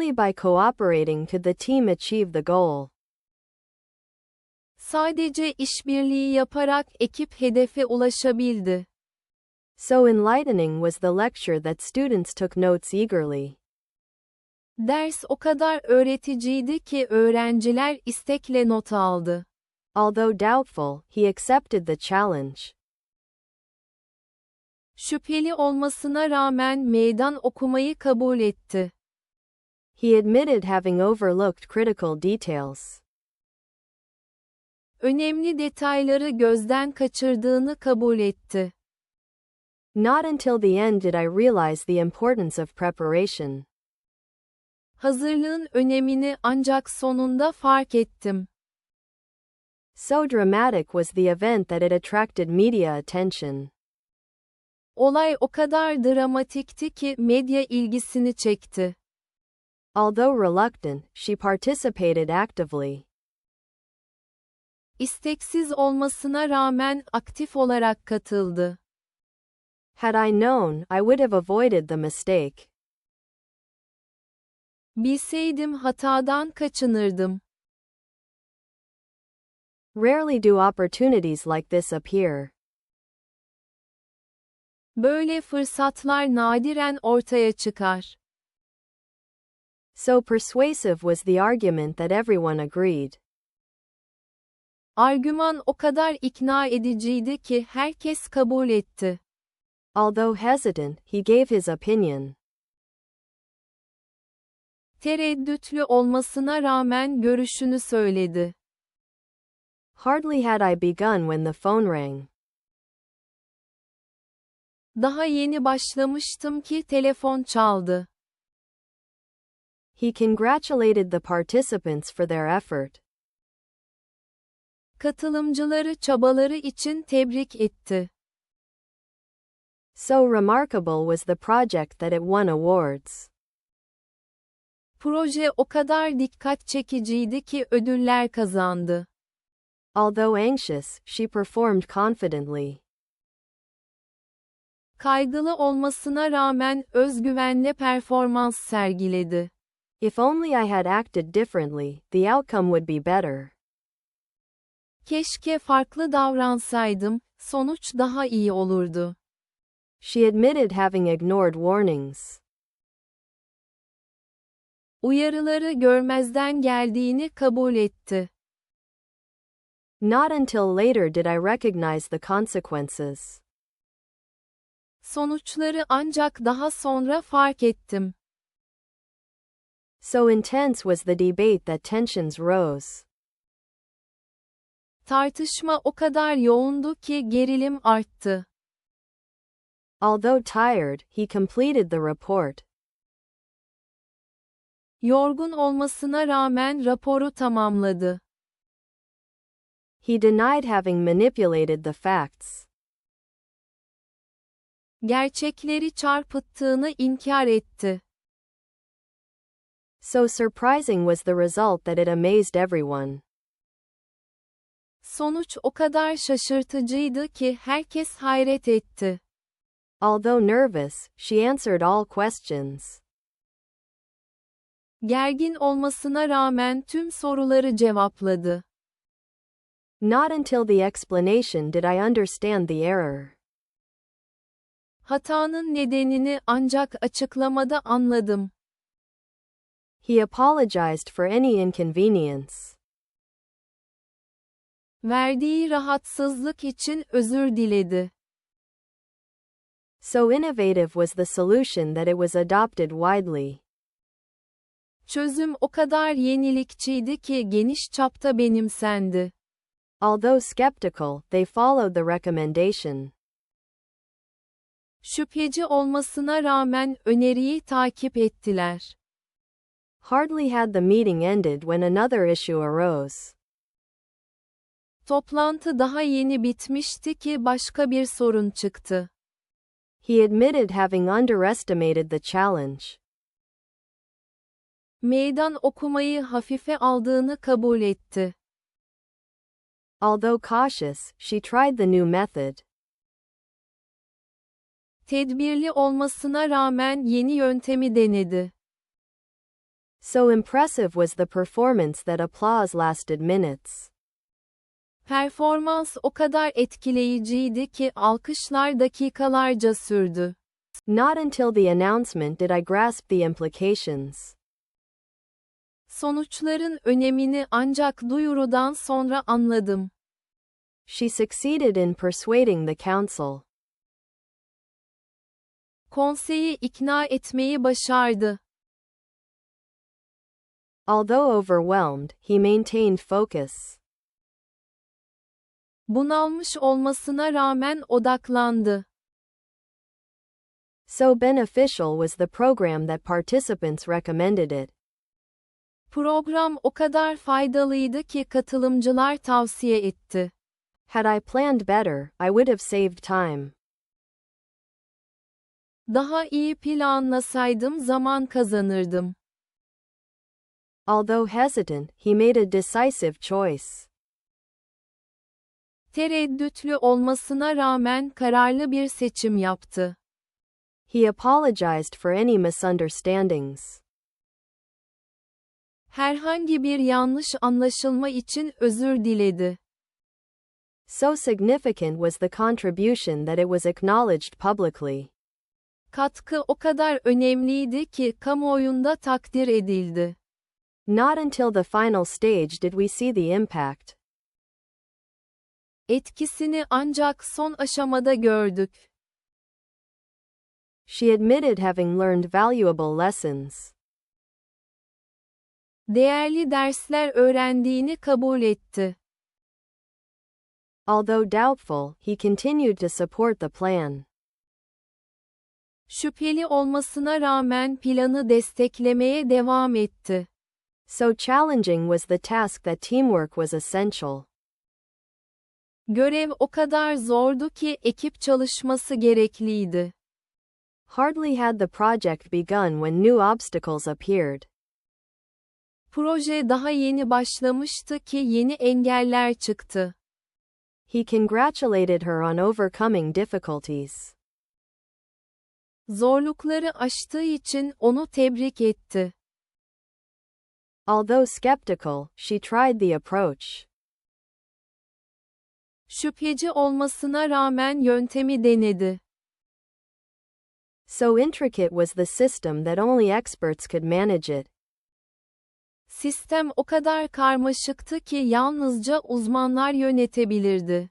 Only by cooperating could the team achieve the goal. Sadece işbirliği yaparak ekip hedefe ulaşabildi. So enlightening was the lecture that students took notes eagerly. Ders o kadar öğreticiydi ki öğrenciler istekle not aldı. Although doubtful, he accepted the challenge. Şüpheli olmasına rağmen meydan okumayı kabul etti. He admitted having overlooked critical details. Önemli detayları gözden kaçırdığını kabul etti. Not until the end did I realize the importance of preparation. Hazırlığın önemini ancak sonunda fark ettim. So dramatic was the event that it attracted media attention. Olay o kadar dramatikti ki medya ilgisini çekti. Although reluctant, she participated actively. İsteksiz olmasına rağmen aktif olarak katıldı. Had I known, I would have avoided the mistake. Bilseydim hatadan kaçınırdım. Rarely do opportunities like this appear. Böyle fırsatlar nadiren ortaya çıkar. So persuasive was the argument that everyone agreed. Argüman o kadar ikna ediciydi ki herkes kabul etti. Although hesitant, he gave his opinion. Tereddütlü olmasına rağmen görüşünü söyledi. Hardly had I begun when the phone rang. Daha yeni başlamıştım ki telefon çaldı. He congratulated the participants for their effort. Katılımcıları çabaları için tebrik etti. So remarkable was the project that it won awards. Proje o kadar dikkat çekiciydi ki ödüller kazandı. Although anxious, she performed confidently. Kaygılı olmasına rağmen özgüvenle performans sergiledi. If only I had acted differently, the outcome would be better. Keşke farklı davransaydım, sonuç daha iyi olurdu. She admitted having ignored warnings. Uyarıları görmezden geldiğini kabul etti. Not until later did I recognize the consequences. Sonuçları ancak daha sonra fark ettim. So intense was the debate that tensions rose. Tartışma o kadar yoğundu ki gerilim arttı. Although tired, he completed the report. Yorgun olmasına rağmen raporu tamamladı. He denied having manipulated the facts. Gerçekleri çarpıttığını inkar etti. So surprising was the result that it amazed everyone. Sonuç o kadar şaşırtıcıydı ki herkes hayret etti. Although nervous, she answered all questions. Gergin olmasına rağmen tüm soruları cevapladı. Not until the explanation did I understand the error. Hatanın nedenini ancak açıklamada anladım. He apologized for any inconvenience. Verdiği rahatsızlık için özür diledi. So innovative was the solution that it was adopted widely. Çözüm o kadar yenilikçiydi ki geniş çapta benimsendi. Although skeptical, they followed the recommendation. Şüpheci olmasına rağmen öneriyi takip ettiler. Hardly had the meeting ended when another issue arose. Toplantı daha yeni bitmişti ki başka bir sorun çıktı. He admitted having underestimated the challenge. Meydan okumayı hafife aldığını kabul etti. Although cautious, she tried the new method. Tedbirli olmasına rağmen yeni yöntemi denedi. So impressive was the performance that applause lasted minutes. Performans o kadar etkileyiciydi ki alkışlar dakikalarca sürdü. Not until the announcement did I grasp the implications. Sonuçların önemini ancak duyurudan sonra anladım. She succeeded in persuading the council. Konseyi ikna etmeyi başardı. Although overwhelmed, he maintained focus. Bunalmış olmasına rağmen odaklandı. So beneficial was the program that participants recommended it. Program o kadar faydalıydı ki katılımcılar tavsiye etti. Had I planned better, I would have saved time. Daha iyi planlasaydım zaman kazanırdım. Although hesitant, he made a decisive choice. Tereddütlü olmasına rağmen kararlı bir seçim yaptı. He apologized for any misunderstandings. Herhangi bir yanlış anlaşılma için özür diledi. So significant was the contribution that it was acknowledged publicly. Katkı o kadar önemliydi ki kamuoyunda takdir edildi. Not until the final stage did we see the impact. Etkisini ancak son aşamada gördük. She admitted having learned valuable lessons. Değerli dersler öğrendiğini kabul etti. Although doubtful, he continued to support the plan. Şüpheli olmasına rağmen planı desteklemeye devam etti. So challenging was the task that teamwork was essential. Görev o kadar zordu ki ekip çalışması gerekliydi. Hardly had the project begun when new obstacles appeared. Proje daha yeni başlamıştı ki yeni engeller çıktı. He congratulated her on overcoming difficulties. Zorlukları aştığı için onu tebrik etti. Although skeptical, she tried the approach. Şüpheci olmasına rağmen yöntemi denedi. So intricate was the system that only experts could manage it. Sistem o kadar karmaşıktı ki yalnızca uzmanlar yönetebilirdi.